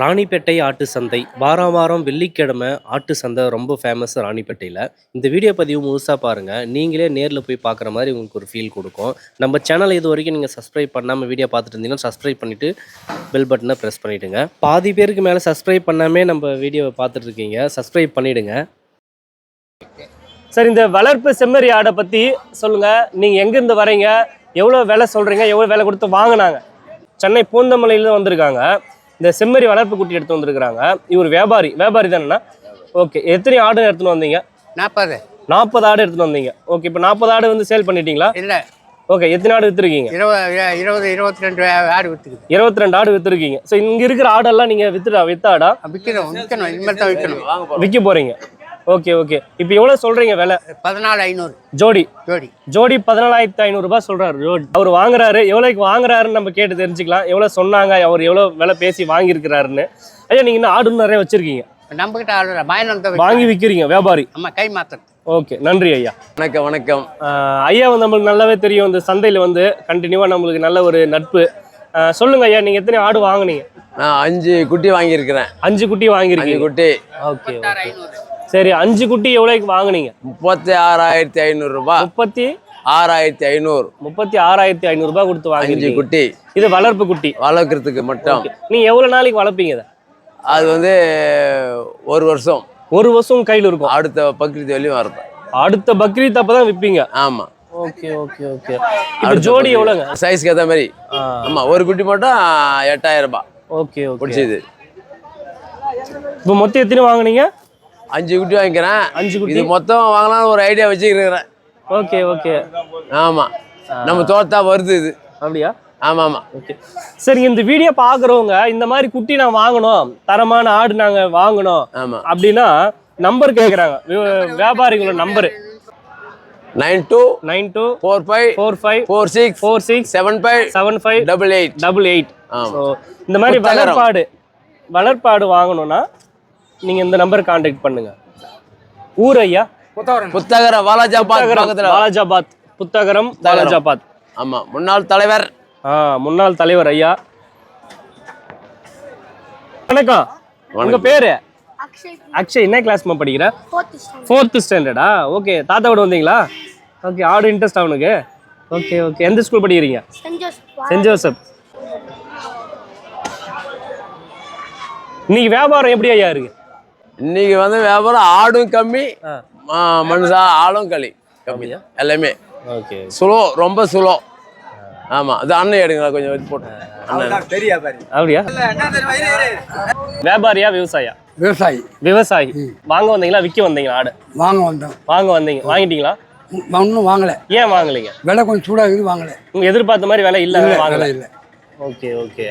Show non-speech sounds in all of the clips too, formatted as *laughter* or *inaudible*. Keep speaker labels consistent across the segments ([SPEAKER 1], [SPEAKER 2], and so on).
[SPEAKER 1] ராணிப்பேட்டை ஆட்டு சந்தை. வாரம் வாரம் வெள்ளிக்கிழமை ஆட்டு சந்தை ரொம்ப ஃபேமஸ் ராணிப்பேட்டையில். இந்த வீடியோ பதிவு முழுசாக பாருங்கள் நீங்களே நேரில் போய் பார்க்குற மாதிரி உங்களுக்கு ஒரு ஃபீல் கொடுக்கும். நம்ம சேனலை இது வரைக்கும் நீங்கள் சப்ஸ்கிரைப் பண்ணாமல் வீடியோ பார்த்துட்டு இருந்தீங்கன்னா சப்ஸ்கிரைப் பண்ணிவிட்டு பெல் பட்டனை ப்ரெஸ் பண்ணிவிடுங்க பாதி பேருக்கு மேலே சப்ஸ்கிரைப் பண்ணாமே நம்ம வீடியோவை பார்த்துட்ருக்கீங்க சப்ஸ்கிரைப் பண்ணிவிடுங்க
[SPEAKER 2] சார் இந்த வளர்ப்பு செம்மறி ஆடை பற்றி சொல்லுங்கள் நீங்கள் எங்கேருந்து வரீங்க? எவ்வளோ விலை சொல்கிறீங்க எவ்வளோ விலை கொடுத்து வாங்கினாங்க? சென்னை பூந்தமலையிலேருந்து வந்திருக்காங்க. இந்த செம்மறி வளர்ப்பு குட்டி எடுத்து வந்திருக்காங்க இவர் வியாபாரி. வியாபாரி தானேண்ணா ஓகே. எத்தனை ஆடு எடுத்துன்னு வந்தீங்க?
[SPEAKER 3] நாற்பது
[SPEAKER 2] நாற்பது ஆடு எடுத்துன்னு வந்தீங்க. ஓகே. இப்போ நாற்பது ஆடு வந்து சேல் பண்ணிட்டீங்களா?
[SPEAKER 3] இல்லை.
[SPEAKER 2] ஓகே. எத்தனை ஆடு விற்றுருக்கீங்க
[SPEAKER 3] இருபது இருபது இருபத்தி ரெண்டு ஆடு விற்றுக்குது
[SPEAKER 2] இருபத்தி ரெண்டு ஆடு விற்றுருக்கீங்க ஸோ இங்கே இருக்கிற ஆடெல்லாம் நீங்கள் வித்துடா வித்தாடா?
[SPEAKER 3] விற்கணும் விற்கணும் இனிமேல் தான் விற்கணும்
[SPEAKER 2] விற்க போகிறீங்க ஓகே ஓகே. இப்போ எவ்வளோ சொல்கிறீங்க விலை?
[SPEAKER 3] பதினாலு ஐநூறு.
[SPEAKER 2] ஜோடி.
[SPEAKER 3] ஜோடி.
[SPEAKER 2] ஜோடி பதினாலாயிரத்தி ஐநூறுரூபா சொல்கிறாரு ஜோடி. அவர் வாங்குறாரு எவ்வளோக்கு வாங்குறாருன்னு நம்ம கேட்டு தெரிஞ்சுக்கலாம். எவ்வளோ சொன்னாங்க அவர் எவ்வளோ விலை பேசி வாங்கியிருக்கிறாருன்னு. ஐயா நீங்கள் இன்னும் ஆடு நிறைய வச்சுருக்கீங்க.
[SPEAKER 3] நம்மக்கிட்ட ஆடு தான்
[SPEAKER 2] வாங்கி விற்கிறீங்க வியாபாரி.
[SPEAKER 3] ஆமாம் கை மாத்திரம்
[SPEAKER 2] ஓகே நன்றி ஐயா.
[SPEAKER 4] வணக்கம் வணக்கம்.
[SPEAKER 2] ஐயா வந்து நம்மளுக்கு நல்லாவே தெரியும் இந்த சந்தையில் வந்து கண்டினியூவாக நம்மளுக்கு நல்ல ஒரு நட்பு. ஆஹ் சொல்லுங்க ஐயா நீங்கள் எத்தனை ஆடு வாங்குனீங்க?
[SPEAKER 4] நான் அஞ்சு குட்டி வாங்கியிருக்கிறேன்.
[SPEAKER 2] அஞ்சு குட்டி
[SPEAKER 4] அஞ்சு
[SPEAKER 2] வாங்கியிருக்கீங்க
[SPEAKER 4] குட்டி.
[SPEAKER 2] ஓகே சரி அஞ்சு குட்டி எவ்வளோக்கு வாங்குனீங்க?
[SPEAKER 4] முப்பத்தி ஆறாயிரத்தி ஐநூறு ரூபாய்
[SPEAKER 2] முப்பத்தி
[SPEAKER 4] ஆறாயிரத்தி ஐநூறு.
[SPEAKER 2] முப்பத்தி ஆறாயிரத்தி ஐநூறுரூபா கொடுத்து
[SPEAKER 4] அஞ்சு
[SPEAKER 2] வாங்கிருக்கீங்க
[SPEAKER 4] குட்டி.
[SPEAKER 2] இது வளர்ப்பு குட்டி.
[SPEAKER 4] வளர்க்குறதுக்கு மட்டும்.
[SPEAKER 2] நீங்கள் எவ்வளோ நாளைக்கு வளர்ப்பீங்க இதை?
[SPEAKER 4] அது வந்து ஒரு வருஷம்.
[SPEAKER 2] ஒரு வருஷம் கையில் இருக்கும்.
[SPEAKER 4] அடுத்த பக்ரீத் வெளியும் வருது
[SPEAKER 2] அடுத்த பக்ரீத் அப்போ தான் விற்பீங்க
[SPEAKER 4] ஆமாம்
[SPEAKER 2] ஓகே ஓகே. ஓகே இப்போ ஜோடி எவ்வளோங்க
[SPEAKER 4] சைஸ்க்கு ஏற்ற மாதிரி. ஆமாம் ஒரு குட்டி மட்டும் எட்டாயிரம் ரூபாய்.
[SPEAKER 2] Okay okay.
[SPEAKER 4] பிடிச்சது
[SPEAKER 2] இப்போ மொத்தம் எத்தனை வாங்குனீங்க?
[SPEAKER 4] அஞ்சு குட்டி வாங்கிக்கிறேன்.
[SPEAKER 2] அஞ்சு குட்டி?
[SPEAKER 4] இது மொத்தம் வாங்கலாம்னு ஒரு ஐடியா வச்சுக்கிறேன்
[SPEAKER 2] ஓகே ஓகே.
[SPEAKER 4] ஆமாம் நம்ம தோட்டா வருது இது.
[SPEAKER 2] அப்படியா?
[SPEAKER 4] ஆமாம். ஆமாம்
[SPEAKER 2] ஓகே. சரி இந்த வீடியோ பார்க்குறவங்க இந்த மாதிரி குட்டி நான் வாங்கணும் தரமான ஆடு நாங்கள் வாங்கணும்
[SPEAKER 4] ஆமாம்
[SPEAKER 2] அப்படின்னா நம்பர் கேட்குறாங்க வியாபாரிகளோட number
[SPEAKER 4] nine two
[SPEAKER 2] nine two
[SPEAKER 4] four five
[SPEAKER 2] four five
[SPEAKER 4] four six
[SPEAKER 2] four six
[SPEAKER 4] seven five
[SPEAKER 2] seven five
[SPEAKER 4] double eight
[SPEAKER 2] double eight
[SPEAKER 4] ஆமா.
[SPEAKER 2] ஸோ இந்த மாதிரி. வளர்ப்பாடு வளர்ப்பாடு வாங்கணும்னா நீங்கள் இந்த நம்பர் காண்டாக்ட் பண்ணுங்க. ஊர் ஐயா
[SPEAKER 4] புத்தகர வாலாஜாபாத்
[SPEAKER 2] புத்தகரம்
[SPEAKER 4] பக்கத்துல.
[SPEAKER 2] பாலாஜாபாத் புத்தகரம் பாலாஜாபாத்
[SPEAKER 4] ஆமா முன்னாள் தலைவர்.
[SPEAKER 2] ஆ முன்னாள் தலைவர் ஐயா. வணக்கம். உங்க பேரு? அக்ஷய். என்ன கிளாஸ்மா படிக்கிற? ஃபோர்த் ஸ்டாண்டர்டா ஓகே தாத்தாவோட வந்தீங்களா? ஓகே ஆடு இன்ட்ரெஸ்ட் அவனுக்கு. ஓகே ஓகே எந்த ஸ்கூல் படிக்கிறீங்க? சென்ட் ஜோசப் இன்னைக்கு வியாபாரம் எப்படி ஐயா இருக்கு?
[SPEAKER 4] இன்னைக்கு வந்து வியாபாரம் ஆடும் கம்மி மனுஷா ஆளும் களி. கம்மி. எல்லாமே.
[SPEAKER 2] ஓகே.
[SPEAKER 4] சுலோ ரொம்ப சுலோ. ஆமா அது அண்ணன் எடுங்களா கொஞ்சம் போட்டு. அண்ணன்.
[SPEAKER 2] அப்படியா? வியாபாரியா விவசாயியா
[SPEAKER 5] விவசாயி.
[SPEAKER 2] விவசாயி. வாங்க வந்தீங்களா விற்க வந்தீங்களா ஆடு?
[SPEAKER 5] வாங்க வந்தோம்.
[SPEAKER 2] வாங்க வந்தீங்க. வாங்கிட்டீங்களா?
[SPEAKER 5] ஒன்றும் வாங்கலை.
[SPEAKER 2] ஏன் வாங்கலைங்க?
[SPEAKER 5] விலை கொஞ்சம் சூடாக இருக்குது வாங்கலை.
[SPEAKER 2] உங்க எதிர்பார்த்த மாதிரி விலை இல்ல வாங்கல.
[SPEAKER 5] இல்லை.
[SPEAKER 2] Okay okay.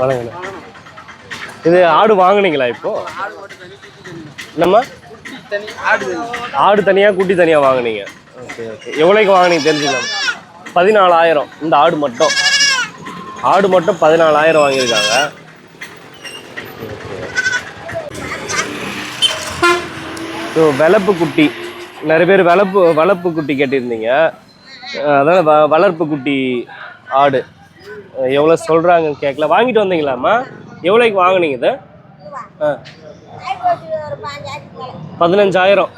[SPEAKER 2] வணக்கண்ணா. இது ஆடு வாங்குனீங்களா இப்போ? நம்ம ஆடு தனியாக குட்டி தனியாக வாங்குனீங்க. Okay okay. எவ்வளோக்கு வாங்குனீங்க தெரிஞ்சுக்கலாம். பதினாலாயிரம். இந்த ஆடு மட்டும். ஆடு மட்டும் பதினாலாயிரம் வாங்கியிருக்காங்க. ஸோ வெளப்பு குட்டி. நிறைய பேர் வளர்ப்பு வளர்ப்பு குட்டி கேட்டிருந்தீங்க. அதனால் வ வளர்ப்பு குட்டி ஆடு. எவ்வளோ சொல்கிறாங்கன்னு கேட்கல வாங்கிட்டு வந்தீங்களாம்மா? எவ்வளோக்கு வாங்கினீங்க இதை? ஆ பதினஞ்சாயிரம்.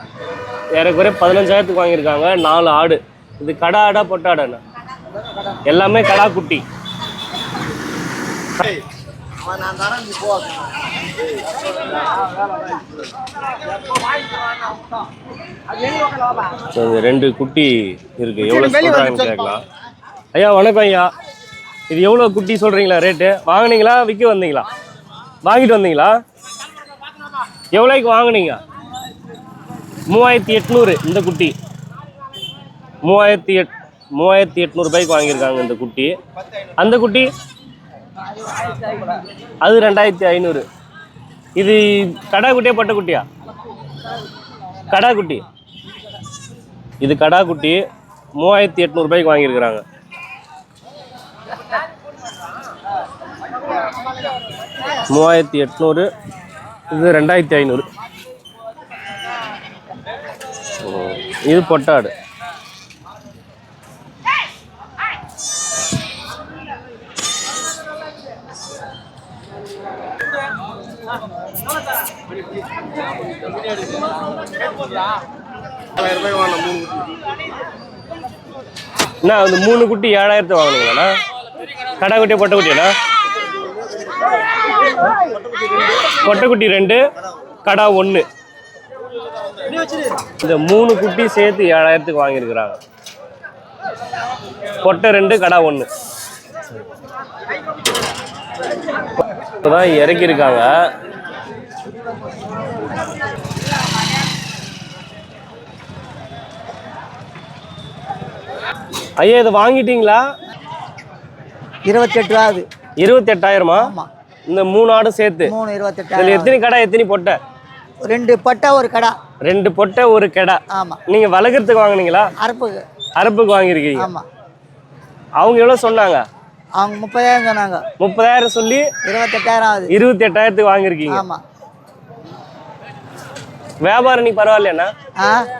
[SPEAKER 2] ஏறக்குறைய பதினஞ்சாயிரத்துக்கு வாங்கியிருக்காங்க. நாலு ஆடு. இது கடா ஆடா பொட்டாடாண்ணா எல்லாமே கடா குட்டி. இந்த ரெண்டு குட்டி இருக்கு. எவ்வளோ சொல்கிறாங்கன்னு கேட்கலாம். ஐயா வணக்கம் ஐயா. இது எவ்வளோ குட்டி சொல்கிறீங்களா ரேட்டு வாங்குனீங்களா விற்க வந்தீங்களா? வாங்கிட்டு வந்தீங்களா? எவ்வளோக்கு வாங்குனீங்க? மூவாயிரத்தி எட்நூறு இந்த குட்டி. மூவாயிரத்தி எட் மூவாயிரத்தி எட்நூறுபாய்க்கு வாங்கியிருக்காங்க இந்த குட்டி. அந்த குட்டி? அது ரெண்டாயிரத்தி ஐநூறு. இது கடா குட்டியா பட்ட குட்டியா கடா குட்டி இது கடா குட்டி மூவாயிரத்தி எட்நூறுபாய்க்கு வாங்கியிருக்கிறாங்க. மூவாயிரத்தி எட்நூறு. இது ரெண்டாயிரத்தி ஐநூறு. இது பொட்டாடு. அண்ணா அந்த மூணு குட்டி ஏழாயிரத்து வாங்கினீங்களாண்ணா? கடா குட்டி பொட்டை குட்டியாண்ணா? பொட்டைக்குட்டி ரெண்டு கடா ஒன்று இந்த மூணு குட்டி சேர்த்து ஏழாயிரத்துக்கு வாங்கியிருக்கிறாங்க. பொட்டை ரெண்டு கடா ஒன்று இப்போதான் இறக்கியிருக்காங்க. ஐயா இதை வாங்கிட்டீங்களா?
[SPEAKER 6] இருபத்தெட்டு ரூபா அது
[SPEAKER 2] இருபத்தெட்டாயிரமா. இந்த மூணு ஆடும் சேர்த்து.
[SPEAKER 6] மூணு
[SPEAKER 2] இதில்
[SPEAKER 6] இருபத்தெட்டாயிரம்
[SPEAKER 2] எத்தனை கடை எத்தனை பொட்டை?
[SPEAKER 6] ரெண்டு பட்டா ஒரு கடா.
[SPEAKER 2] ரெண்டு பொட்டை ஒரு கெடா.
[SPEAKER 6] ஆமா.
[SPEAKER 2] நீங்க வளர்க்கறதுக்கு வாங்குனீங்களா?
[SPEAKER 6] அறுப்புக்கு.
[SPEAKER 2] அறுப்புக்கு வாங்கியிருக்கீங்க.
[SPEAKER 6] ஆமா.
[SPEAKER 2] அவங்க எவ்வளவு சொன்னாங்க?
[SPEAKER 6] அவங்க முப்பதாயிரம் சொன்னாங்க.
[SPEAKER 2] முப்பதாயிரம் சொல்லி
[SPEAKER 6] இருபத்தெட்டாயிரம் ஆகுது.
[SPEAKER 2] இருபத்தி எட்டாயிரத்துக்கு வாங்கியிருக்கீங்க.
[SPEAKER 6] ஆமா.
[SPEAKER 2] வியாபாரம் நீ பரவாயில்லையாண்ணா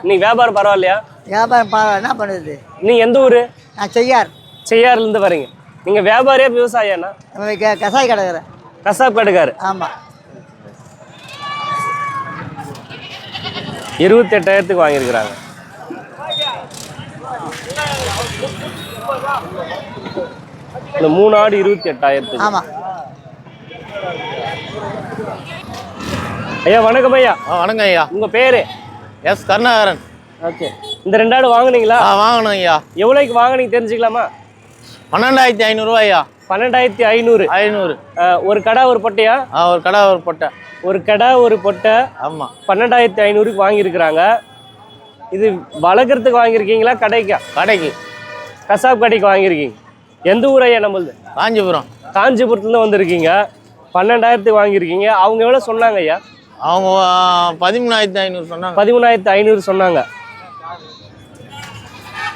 [SPEAKER 2] நீ வியாபாரம் பரவாயில்லையா?
[SPEAKER 6] வியாபாரம் பா- என்ன பண்ணுறது
[SPEAKER 2] நீ எந்த ஊரு?
[SPEAKER 6] நான் செய்யார்.
[SPEAKER 2] செய்யாறுல இருந்து வரீங்க. நீங்க வியாபாரியா விவசாயியாண்ணா?
[SPEAKER 6] நம்ம க- கசாய் கிடக்குறேன்
[SPEAKER 2] கசாப் கடைக்காரு
[SPEAKER 6] ஆமா.
[SPEAKER 2] இருபத்தி எட்டாயிரத்துக்கு வாங்கியிருக்கிறாங்க. இந்த மூணு ஆடு இருபத்தி எட்டாயிரத்துக்கு
[SPEAKER 6] ஆமா.
[SPEAKER 2] ஐயா வணக்கம் ஐயா.
[SPEAKER 4] ஆ வணக்கம் ஐயா.
[SPEAKER 2] உங்க பேரு?
[SPEAKER 4] எஸ் கருணாகரன்.
[SPEAKER 2] ஓகே இந்த ரெண்டு ஆடு வாங்குனீங்களா?
[SPEAKER 4] ஆ வாங்கணும் ஐயா.
[SPEAKER 2] எவ்வளோக்கு வாங்குனீங்க தெரிஞ்சுக்கலாமா?
[SPEAKER 4] பன்னெண்டாயிரத்தி ஐநூறுரூவா ஐயா.
[SPEAKER 2] பன்னெண்டாயிரத்தி ஐநூறு.
[SPEAKER 4] ஐநூறு.
[SPEAKER 2] ஒரு கடை ஒரு பொட்டையா?
[SPEAKER 4] ஆ ஒரு கடை ஒரு பொட்டை.
[SPEAKER 2] ஒரு கடை ஒரு பொட்டை.
[SPEAKER 4] ஆமாம்
[SPEAKER 2] பன்னெண்டாயிரத்தி ஐநூறுக்கு வாங்கியிருக்கிறாங்க. இது வளர்க்குறதுக்கு வாங்கியிருக்கீங்களா கடைக்கா?
[SPEAKER 4] கடைக்கு.
[SPEAKER 2] கசாப் கடைக்கு வாங்கியிருக்கீங்க. எந்த ஊர் ஐயா நம்மளது?
[SPEAKER 4] காஞ்சிபுரம்.
[SPEAKER 2] காஞ்சிபுரத்துலேருந்து வந்திருக்கீங்க. பன்னெண்டாயிரத்துக்கு வாங்கியிருக்கீங்க. அவங்க எவ்வளோ சொன்னாங்க ஐயா?
[SPEAKER 4] அவங்க பதிமூணாயிரத்தி ஐநூறு சொன்னாங்க.
[SPEAKER 2] பதிமூணாயிரத்து ஐநூறு சொன்னாங்க.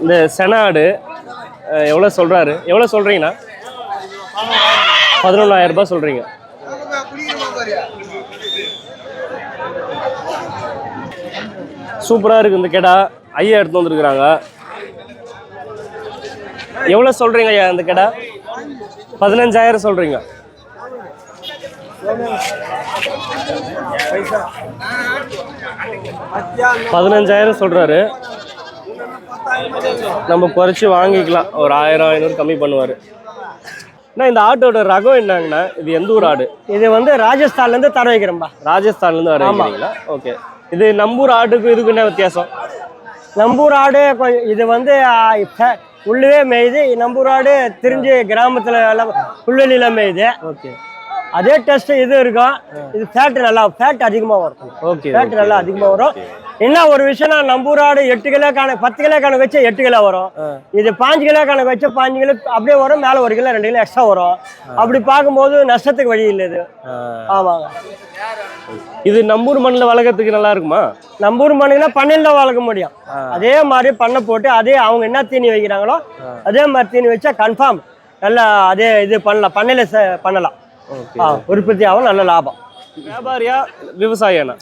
[SPEAKER 2] இந்த செனாடு எவ்வளோ சொல்கிறாரு எவ்வளோ சொல்கிறீங்கண்ணா பதினொன்றாயிரம் ரூபாய் சொல்கிறீங்க சூப்பராக இருக்குது இந்த கெடா. ஐயா எடுத்து வந்திருக்கிறாங்க. எவ்வளோ சொல்கிறீங்க ஐயா இந்த கெடா? பதினஞ்சாயிரம் சொல்கிறீங்க பதினஞ்சாயிரம் சொல்கிறாரு நம்ம குறைச்சி வாங்கிக்கலாம். ஒரு ஆயிரம் ஐநூறு கம்மி பண்ணுவார். அண்ணா இந்த ஆட்டோட ரகம் என்னங்கண்ணா? இது எந்த ஊர் ஆடு?
[SPEAKER 7] இது வந்து ராஜஸ்தான்லேருந்து தர வைக்கிறோம்பா
[SPEAKER 2] ராஜஸ்தான்லேருந்து வரீங்களா ஓகே. இது நம்பூர் ஆட்டுக்கும் இதுக்கு என்ன வித்தியாசம்?
[SPEAKER 7] நம்பூர் ஆடு கொஞ்சம் இது வந்து ஃபே- உள்ளவே மேயுது. நம்பூர் ஆடு திரிஞ்சு கிராமத்தில் எல்லாம் புல்வெளியில் மேயுது.
[SPEAKER 2] ஓகே.
[SPEAKER 7] அதே டெஸ்ட் இது இருக்கும் இது ஃபேட் நல்லா ஃபேட் அதிகமாக வரும்.
[SPEAKER 2] ஓகே
[SPEAKER 7] ஃபேட் நல்லா அதிகமாக வரும். என்ன ஒரு விஷயம்னா நம்பூர் ஆடு எட்டு கிலோ கணக்கு பத்து கிலோ கணக்கு வச்சு எட்டு கிலோ வரும். இது பாஞ்சு கிலோ கணக்கு வச்சு பாஞ்சு கிலோ அப்படியே வரும். மேலே ஒரு கிலோ ரெண்டு கிலோ எக்ஸ்ட்ரா வரும். அப்படி பார்க்கும்போது நஷ்டத்துக்கு வழி இல்லை இது. ஆமாங்க.
[SPEAKER 2] இது நம்பூர் மண்ணில் வளர்க்கறதுக்கு நல்லா இருக்குமா?
[SPEAKER 7] நம்பூர் மண்ணுனா பண்ணையில் தான் வளர்க்க முடியும். அதே மாதிரி பண்ணை போட்டு அதே அவங்க என்ன தீனி வைக்கிறாங்களோ அதே மாதிரி தீனி வச்சா கன்ஃபார்ம் நல்லா அதே இது பண்ணலாம். பண்ணையில் பண்ணலாம். உற்பத்தி ஆகும் நல்ல லாபம்.
[SPEAKER 2] வியாபாரியா விவசாயியாண்ணா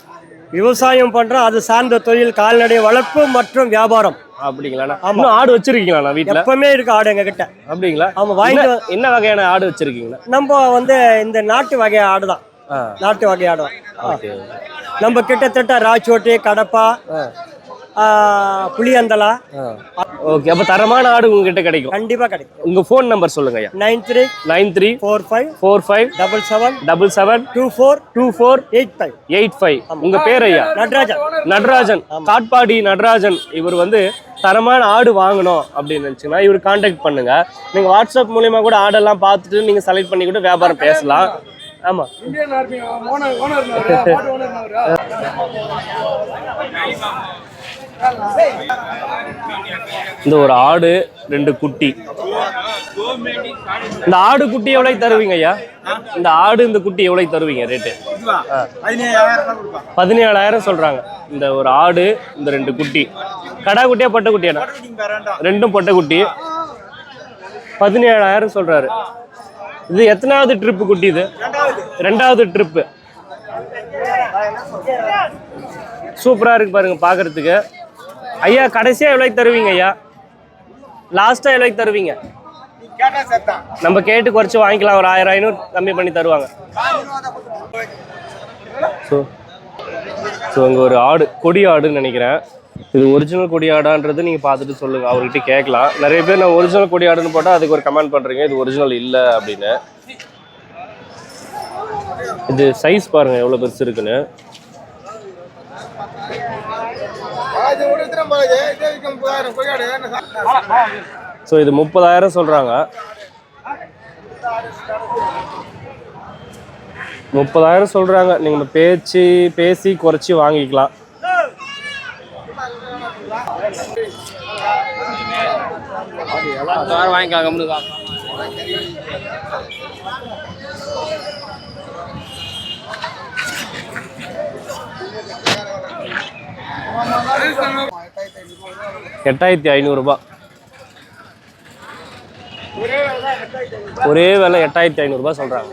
[SPEAKER 7] விவசாயம் பண்றோம் அது சார்ந்த தொழில் கால்நடை வளர்ப்பு மற்றும் வியாபாரம்.
[SPEAKER 2] அப்படிங்களாண்ணா? இன்னும் ஆடு வச்சிருக்கீங்களாண்ணா வீட்டில்
[SPEAKER 7] எப்பவுமே இருக்கு ஆடு எங்க கிட்ட
[SPEAKER 2] அப்படிங்களா?
[SPEAKER 7] ஆமா வாங்கிட்டு
[SPEAKER 2] என்ன- வகையான ஆடு வச்சிருக்கீங்களா
[SPEAKER 7] நம்ம வந்து இந்த நாட்டு வகை ஆடு தான் நாட்டு வகை ஆடு நம்ம கிட்டத்தட்ட ராச்சோட்டி கடப்பா புளியந்தலா
[SPEAKER 2] ஓகே அப்போ தரமான ஆடு உங்ககிட்ட கிடைக்கும்.
[SPEAKER 7] கண்டிப்பா கிடைக்கும்.
[SPEAKER 2] உங்க ஃபோன் நம்பர் சொல்லுங்க ஐயா.
[SPEAKER 7] Nine three
[SPEAKER 2] nine three
[SPEAKER 7] four five
[SPEAKER 2] four five
[SPEAKER 7] double seven
[SPEAKER 2] double seven
[SPEAKER 7] two four
[SPEAKER 2] two four
[SPEAKER 7] eight five.
[SPEAKER 2] Eight five உங்க பேர் ஐயா?
[SPEAKER 7] நடராஜன்.
[SPEAKER 2] நடராஜன். காட்பாடி நடராஜன். இவர் வந்து தரமான ஆடு வாங்கணும் அப்படின்னு நினச்சிங்கன்னா இவர் காண்டாக்ட் பண்ணுங்க. நீங்க வாட்ஸ்அப் மூலியமா கூட ஆடெல்லாம் பார்த்துட்டு நீங்க செலக்ட் பண்ணி கூட வியாபாரம் பேசலாம். ஆமா. *laughs* இந்த ஒரு ஆடு ரெண்டு குட்டி. இந்த ஆடு குட்டி எவ்வளவு தருவீங்க ஐயா? இந்த ஆடு இந்த குட்டி எவ்வளவு தருவீங்க ரேட்டு பதினேழாயிரம் சொல்றாங்க. இந்த ஒரு ஆடு இந்த ரெண்டு குட்டி. கடா குட்டியா பட்ட குட்டியாண்ணா? ரெண்டும் பொட்டை குட்டி. பதினேழாயிரம் சொல்றாரு. இது எத்தனாவது ட்ரிப்பு குட்டி இது? ரெண்டாவது ட்ரிப்பு சூப்பரா இருக்கு பாருங்க பாக்குறதுக்கு. ஐயா கடைசியா எவ்வளோக்கு தருவீங்க ஐயா? லாஸ்டா எவ்வளோக்கு தருவீங்க? நம்ம கேட்டு குறைச்சு வாங்கிக்கலாம். ஒரு ஆயிரம் ஐநூறு கம்மி பண்ணி தருவாங்க. ஸோ ஸோ அங்கே ஒரு ஆடு கொடி ஆடுன்னு நினைக்கிறேன். இது ஒரிஜினல் கொடி ஆடான்றது நீங்கள் பார்த்துட்டு சொல்லுங்கள் அவர்கிட்ட கேட்கலாம். நிறைய பேர் நான் ஒரிஜினல் கொடி ஆடுன்னு போட்டால் அதுக்கு ஒரு கமெண்ட் பண்ணுறீங்க இது ஒரிஜினல் இல்லை அப்படின்னு. இது சைஸ் பாருங்கள் எவ்வளோ பெருசு இருக்குன்னு. ஸோ இது முப்பதாயிரம் சொல்கிறாங்க முப்பதாயிரம் சொல்கிறாங்க நீங்கள் பேச்சு பேசி குறைச்சி வாங்கிக்கலாம். எட்டாயிரத்தி ஐநூறுரூபா ஒரே வேலை எட்டாயிரத்தி ஐநூறுரூபா சொல்கிறாங்க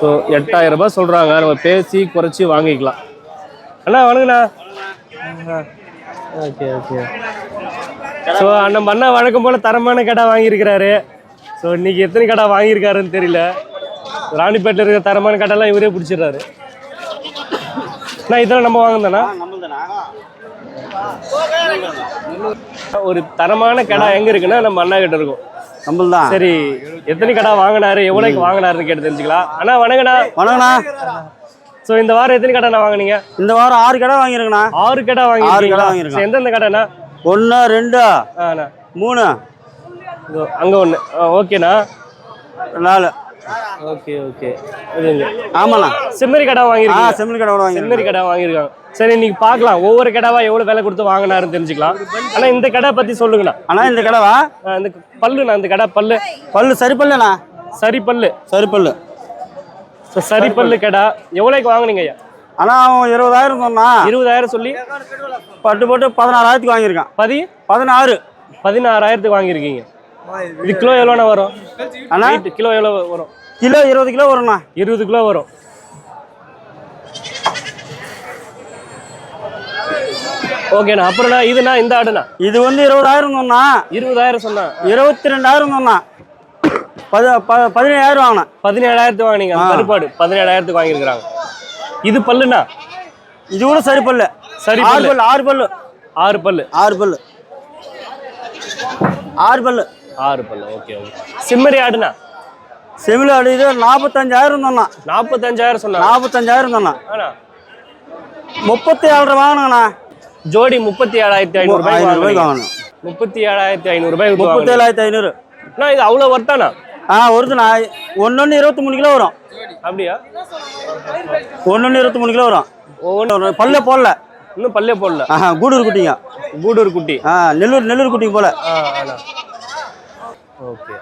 [SPEAKER 2] ஸோ எட்டாயிரம் ரூபாய் சொல்கிறாங்க நம்ம பேசி குறைச்சி வாங்கிக்கலாம். அண்ணா வணக்கண்ணா ஓகே ஓகே. ஸோ நம்ம அண்ணா வழக்கம் போல் தரமான கடை வாங்கியிருக்கிறாரு. ஸோ இன்னைக்கு எத்தனை கடை வாங்கியிருக்காருன்னு தெரியல. ராணிப்பேட்டில் இருக்கிற தரமான கடைலாம் இவரே பிடிச்சிடுறாரு. அண்ணா இதெல்லாம் நம்ம வாங்குதாண்ணா ஒரு தரமான கடை எங்க இருக்குன்னா நம்ம அண்ணா கிட்ட இருக்கும்.
[SPEAKER 8] நம்மள் தான்
[SPEAKER 2] சரி எத்தனை கடை வாங்கினாரு எவ்வளோக்கு வாங்கினாருன்னு கேட்டு தெரிஞ்சுக்கலாம். அண்ணா வணக்கண்ணா
[SPEAKER 8] வணக்கண்ணா
[SPEAKER 2] ஸோ இந்த வாரம் எத்தனை கடை வாங்குனீங்க?
[SPEAKER 8] இந்த வாரம் ஆறு கடை வாங்கியிருக்கண்ணா.
[SPEAKER 2] ஆறு கடை
[SPEAKER 8] ஆறு கடை.
[SPEAKER 2] சரி, எந்தெந்த கடைண்ணா?
[SPEAKER 8] ஒன்று ரெண்டு மூணு.
[SPEAKER 2] அங்க ஒன்று ஓகேண்ணா.
[SPEAKER 8] நாலு.
[SPEAKER 2] Okay okay.
[SPEAKER 8] ஆமாண்ணா.
[SPEAKER 2] செம்மறி கடை
[SPEAKER 8] ஆ
[SPEAKER 2] வாங்கிருக்கீங்க
[SPEAKER 8] செம்மறி கடை வாங்கியிருக்கேன்
[SPEAKER 2] செம்மறி கடை வாங்கியிருக்காங்க. சரி இன்னைக்கு பார்க்கலாம். ஒவ்வொரு கடைவா எவ்வளவு விலை கொடுத்து வாங்கினாருன்னு தெரிஞ்சுக்கலாம். ஆனா இந்த கடை பத்தி சொல்லுங்கண்ணா.
[SPEAKER 8] அண்ணா இந்த கடைவா?
[SPEAKER 2] இந்த பல்லுண்ணா இந்த கடை பல்லு.
[SPEAKER 8] பல்லு சரி பல்லுண்ணா.
[SPEAKER 2] சரி பல்லு.
[SPEAKER 8] சரி பல்லு.
[SPEAKER 2] சரி பல்லு கடை. எவ்வளோக்கு வாங்குனீங்க ஐயா?
[SPEAKER 8] அண்ணா அவன் இருபதாயிரம் சொன்னா
[SPEAKER 2] இருபதாயிரம் சொல்லி.
[SPEAKER 8] பட்டு போட்டு பதினாறாயிரத்துக்கு வாங்கியிருக்கான்.
[SPEAKER 2] பதி?
[SPEAKER 8] பதினாறு.
[SPEAKER 2] பதினாறாயிரத்துக்கு வாங்கியிருக்கீங்க. இது கிலோ எவ்வளோண்ணா வரும்?
[SPEAKER 8] அண்ணா?
[SPEAKER 2] கிலோ எவ்வளோ வரும்?
[SPEAKER 8] கிலோ இருபது கிலோ வரும்ண்ணா.
[SPEAKER 2] இருபது கிலோ வரும். ஓகேண்ணா அப்புறம்ண்ணா இதுண்ணா இந்த ஆடுண்ணா?
[SPEAKER 8] இது வந்து இருபதாயிரம் சொன்னா
[SPEAKER 2] இருபதாயிரம் சொன்னா
[SPEAKER 8] இருபத்தி ரெண்டாயிரம் சொன்னா பதி பதினேழாயிரம் வாங்கினேன்.
[SPEAKER 2] பதினேழாயிரத்துக்கு வாங்கினீங்க. கருப்பாடு. பதினேழாயிரத்துக்கு வாங்கியிருக்கிறாங்க. இது பல்லுண்ணா?
[SPEAKER 8] இது கூட சரி பல்லு.
[SPEAKER 2] சரி
[SPEAKER 8] ஆறு
[SPEAKER 2] பல்லு.
[SPEAKER 8] ஆறு பல்லு.
[SPEAKER 2] ஆறு பல்லு.
[SPEAKER 8] ஆறு பல்லு. ஆறு பல்லு.
[SPEAKER 2] ஆறு பல்லு. Okay okay. சிம்மரி ஆடுண்ணா?
[SPEAKER 8] செவில அடி இது நாற்பத்தஞ்சாயிரம் சொன்னான்
[SPEAKER 2] நாற்பத்தஞ்சாயிரம் சொன்னாங்க.
[SPEAKER 8] நாற்பத்தஞ்சாயிரம் சொன்னான்
[SPEAKER 2] ஆனா?
[SPEAKER 8] முப்பத்தி ஏழரை வாங்கினேண்ணா
[SPEAKER 2] ஜோடி முப்பத்தி ஏழாயிரத்தி ஐநூறு ரூபாய்.
[SPEAKER 8] வாங்கணும்
[SPEAKER 2] முப்பத்தி ஏழாயிரத்தி ஐநூறு ரூபாய்
[SPEAKER 8] முப்பத்தி. ஏழாயிரத்தி ஐநூறு.
[SPEAKER 2] அண்ணா இது அவ்வளோ ஒர்த்தானா
[SPEAKER 8] ஆ வருதுண்ணா ஒன்னொன்று இருபத்தி மூணு கிலோ வரும்.
[SPEAKER 2] அப்படியா?
[SPEAKER 8] ஒன்னொன்று இருபத்தி மூணு கிலோ வரும்.
[SPEAKER 2] ஒவ்வொன்று
[SPEAKER 8] பல்ல போடல.
[SPEAKER 2] இன்னும் பல்லே போடல.
[SPEAKER 8] ஆஹா கூடூர் குட்டிங்க.
[SPEAKER 2] கூடூர் குட்டி.
[SPEAKER 8] ஆ நெல்லூர் நெல்லூர் குட்டிங்க போல.
[SPEAKER 2] ஆ ஓகே.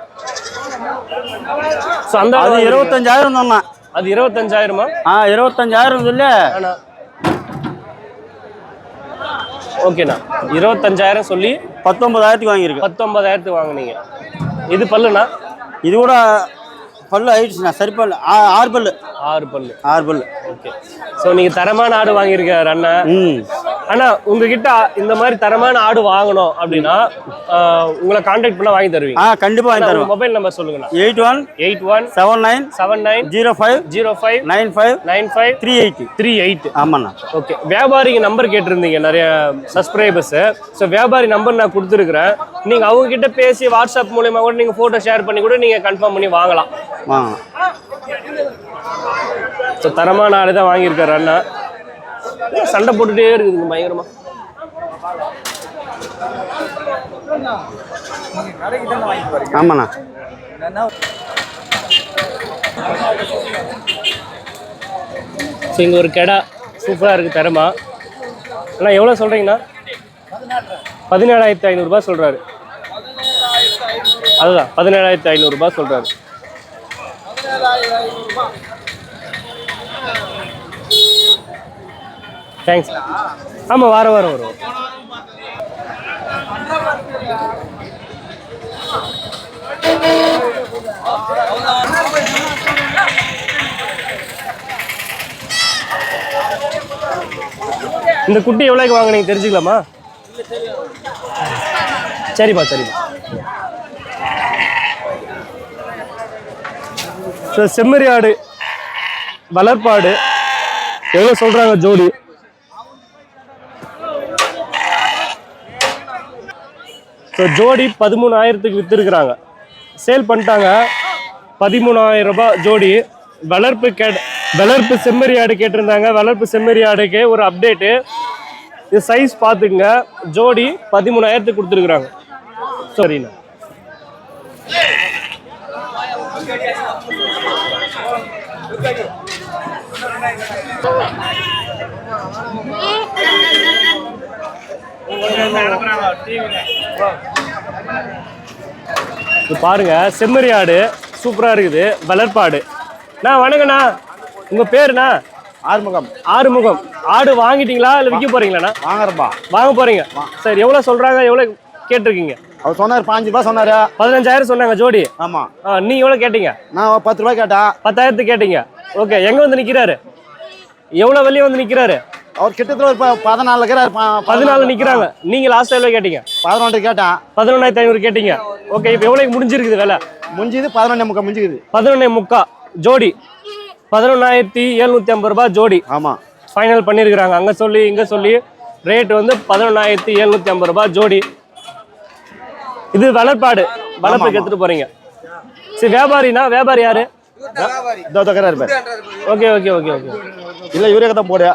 [SPEAKER 2] ஸோ அந்த
[SPEAKER 8] அது இருபத்தஞ்சாயிரம் சொன்னான்.
[SPEAKER 2] அது இருபத்தஞ்சாயிரமா?
[SPEAKER 8] ஆ இருபத்தஞ்சாயிரம்
[SPEAKER 2] ஆனா ஓகேண்ணா. இருபத்தஞ்சாயிரம் சொல்லி
[SPEAKER 8] பத்தொன்பதாயிரத்துக்கு வாங்கியிருக்கு.
[SPEAKER 2] பத்தொன்பதாயிரத்துக்கு வாங்குனீங்க. இது பல்லுண்ணா?
[SPEAKER 8] இது கூட பல்லு ஆயிடுச்சுண்ணா. சரி பல்லு. ஆ- ஆறு பல்லு.
[SPEAKER 2] ஆறு பல்லு.
[SPEAKER 8] ஆறு பல்லு.
[SPEAKER 2] ஓகே. ஸோ நீங்க தரமான ஆடு வாங்கியிருக்காரு அண்ணன்
[SPEAKER 8] ம்.
[SPEAKER 2] அண்ணா உங்ககிட்ட இந்த மாதிரி தரமான ஆடு வாங்கணும் அப்படின்னா உங்களை காண்டாக்ட் பண்ண வாங்கி தருவீங்க.
[SPEAKER 8] ஆ கண்டிப்பாக வாங்கி தருவோம்.
[SPEAKER 2] மொபைல் நம்பர் சொல்லுங்கண்ணா.
[SPEAKER 8] Eight one
[SPEAKER 2] eight one
[SPEAKER 8] seven nine
[SPEAKER 2] seven nine
[SPEAKER 8] zero five
[SPEAKER 2] zero five
[SPEAKER 8] nine five
[SPEAKER 2] nine five
[SPEAKER 8] three eight
[SPEAKER 2] three eight
[SPEAKER 8] ஆமாண்ணா.
[SPEAKER 2] ஓகே வியாபாரிங்க நம்பர் கேட்டிருந்தீங்க நிறைய சப்ஸ்கிரைபர்ஸ் ஸோ வியாபாரி நம்பர் நான் கொடுத்துருக்குறேன். நீங்கள் அவங்க கிட்ட பேசி வாட்ஸ்அப் மூலயமா கூட நீங்கள் ஃபோட்டோ ஷேர் பண்ணி கூட நீங்கள் கன்ஃபார்ம் பண்ணி வாங்கலாம்.
[SPEAKER 8] வாங்க
[SPEAKER 2] ஸோ தரமான ஆடு தான் வாங்கியிருக்காரு அண்ணா. சண்டை போட்டுட்டே இருக்குதுங்க பயங்கரமா.
[SPEAKER 8] ஆமாண்ணா.
[SPEAKER 2] ஸோ இங்கே ஒரு கெடா. சூப்பராக இருக்குது தரமா. அண்ணா எவ்வளோ சொல்கிறீங்கண்ணா பதினேழாயிரத்தி ஐநூறுரூபா சொல்கிறாரு அதுதான் பதினேழாயிரத்தி ஐநூறுரூபா சொல்கிறாரு தேங்க்ஸ் ஆமாம் வாரம் வாரம் வரும். இந்த குட்டி எவ்வளோக்கு வாங்குனீங்க தெரிஞ்சுக்கலாமா? சரிப்பா சரிப்பா. செம்மறி ஆடு வளர்ப்பாடு எவ்வளோ சொல்கிறாங்க ஜோடி? ஸோ ஜோடி பதிமூணாயிரத்துக்கு விற்றுருக்குறாங்க சேல் பண்ணிட்டாங்க. பதிமூணாயிரம் ரூபாய் ஜோடி. வளர்ப்பு கே வளர்ப்பு செம்மறி ஆடு கேட்டிருந்தாங்க. வளர்ப்பு செம்மறி ஆடுக்கு ஒரு அப்டேட்டு இது சைஸ் பார்த்துக்குங்க. ஜோடி பதிமூணாயிரத்துக்கு கொடுத்துருக்குறாங்க. சரிண்ணா. இது பாருங்க செம்மறி ஆடு. சூப்பரா இருக்குது. வளர்ப்பாடு. நான் வணக்கண்ணா உங்க பேருண்ணா?
[SPEAKER 8] ஆறுமுகம்.
[SPEAKER 2] ஆறுமுகம். ஆடு வாங்கிட்டீங்களா இல்லை விற்க போறீங்களாண்ணா?
[SPEAKER 8] வாங்குறப்பா.
[SPEAKER 2] வாங்க போறீங்க. சரி எவ்வளவு சொல்றாங்க எவ்வளவு கேட்டிருக்கீங்க?
[SPEAKER 8] அவர் சொன்னார் பாஞ்சு ரூபாய் சொன்னார்.
[SPEAKER 2] பதினஞ்சாயிரம் சொன்னாங்க ஜோடி.
[SPEAKER 8] ஆமாம்
[SPEAKER 2] ஆ, நீங்க எவ்வளவு கேட்டீங்க?
[SPEAKER 8] நான் பத்து ரூபாய் கேட்டேன்
[SPEAKER 2] பத்தாயிரத்துக்கு கேட்டீங்க. ஓகே எங்க வந்து நிக்கிறாரு? எவ்வளவு வெளியே வந்து நிக்கிறாரு?
[SPEAKER 8] அவர் கிட்டத்தட்ட ஒரு ப- பதினாலு இருக்கிறார் ப-
[SPEAKER 2] பதினாலு நிக்கிறாங்க. நீங்க லாஸ்ட் எவ்வளவு கேட்டீங்க?
[SPEAKER 8] பதினொன்று கேட்டேன்.
[SPEAKER 2] பதினொன்னாயிரத்தி ஐநூறு கேட்டீங்க. ஓகே இப்போ எவ்வளவு முடிஞ்சிருக்குது விலை?
[SPEAKER 8] முடிஞ்சுது பதினொன்று முக்கால் முடிஞ்சுக்குது.
[SPEAKER 2] பதினொன்னே முக்கா. ஜோடி. பதினொன்னாயிரத்தி எழுநூத்தி ஐம்பது ரூபாய் ஜோடி.
[SPEAKER 8] ஆமாம்
[SPEAKER 2] ஃபைனல் பண்ணியிருக்கிறாங்க அங்கே சொல்லி இங்கே சொல்லி ரேட் வந்து பதினொன்றாயிரத்தி எழுநூற்றி ஐம்பது ரூபாய் ஜோடி. இது வளர்ப்பாடு. வளர்ப்புக்கு எடுத்துட்டு போறீங்க. சரி வியாபாரினா வியாபாரி யாரு? ஓகே ஓகே ஓகே ஓகே
[SPEAKER 8] இல்லை இவரே தான் போடு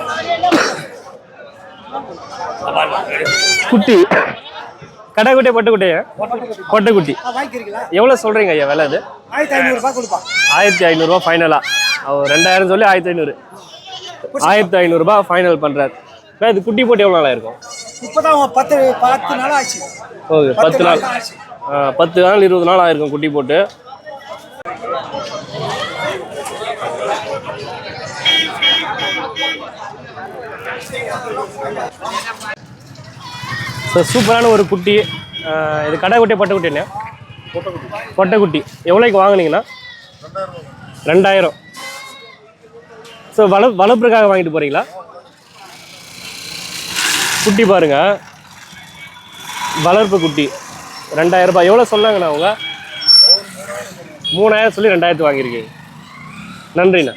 [SPEAKER 2] குட்டி. கடைக்குட்டி பொட்டுக்குட்டியா? பொட்டைக்குட்டி. எவ்வளோ சொல்றீங்க ஐயா விலை அது?
[SPEAKER 5] ஆயிரத்தி
[SPEAKER 2] ஐநூறுரூவா ஃபைனலாக அவர் ரெண்டாயிரம் சொல்லி ஆயிரத்தி ஐநூறு. ஆயிரத்தி ஐநூறுரூபா ஃபைனல் பண்ணுறாரு இது குட்டி போட்டு எவ்வளோ நாளாக இருக்கும்?
[SPEAKER 5] இப்போதான் பத்து பத்து நாள் ஆச்சு.
[SPEAKER 2] ஓகே பத்து நாள். பத்து நாள் இருபது நாள் ஆயிருக்கும் குட்டி போட்டு. ஸோ சூப்பரான ஒரு குட்டி இது கடை குட்டி பட்டை குட்டிண்ணே பொட்டை குட்டி. எவ்வளோக்கு வாங்கினீங்கன்னா? ரெண்டாயிரம். ஸோ வள வளர்ப்புக்காக வாங்கிட்டு போகிறீங்களா குட்டி பாருங்க. வளர்ப்பு குட்டி. ரெண்டாயிரம் ரூபாய். எவ்வளோ சொன்னாங்கண்ணா அவங்க? மூணாயிரம் சொல்லி ரெண்டாயிரத்து வாங்கியிருக்கீங்க. நன்றிண்ணா.